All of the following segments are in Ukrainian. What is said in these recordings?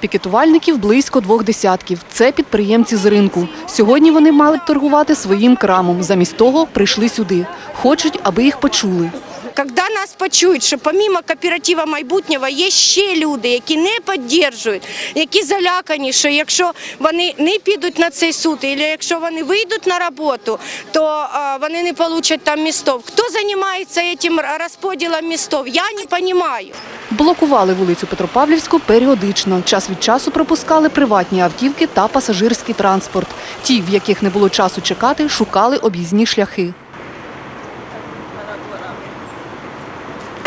Пікетувальників близько двох десятків. Це підприємці з ринку. Сьогодні вони мали б торгувати своїм крамом. Замість того прийшли сюди. Хочуть, аби їх почули. Когда нас почують, що помимо кооператива майбутнього є ще люди, які не підтримують, які залякані, що якщо вони не підуть на цей суд, або якщо вони вийдуть на роботу, то вони не получать там містов. Хто займається цим розподілом містов? Я не розумію. Блокували вулицю Петропавлівську періодично. Час від часу пропускали приватні автівки та пасажирський транспорт. Ті, в яких не було часу чекати, шукали об'їзні шляхи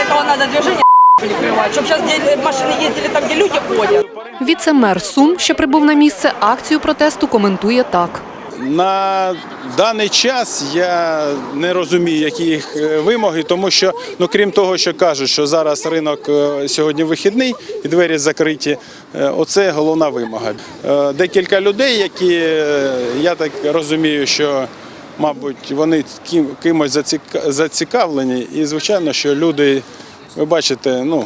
этого надо движение перекрывать, чтобы сейчас машины ездили там, где люди ходят. Віце-мер Сум, що прибув на місце, акцію протесту коментує так. На даний час я не розумію, які їх е, вимоги, тому що, ну крім того, що кажуть, що зараз ринок е, сьогодні вихідний і двері закриті. е, Оце головна вимога. Е, Декілька людей, які е, я так розумію, що мабуть вони ким- кимось заціка- зацікавлені, і звичайно, що люди, ви бачите, ну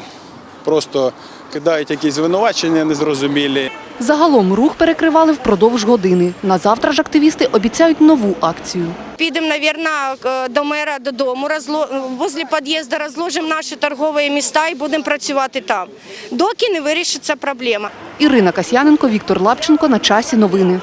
просто кидають якісь звинувачення незрозумілі. Загалом рух перекривали впродовж години. На завтра ж активісти обіцяють нову акцію. Підемо, мабуть, до мера додому, розло... возле під'їзду розложимо наші торгові міста і будемо працювати там, доки не вирішиться проблема. Ірина Касьяненко, Віктор Лапченко. На часі новини.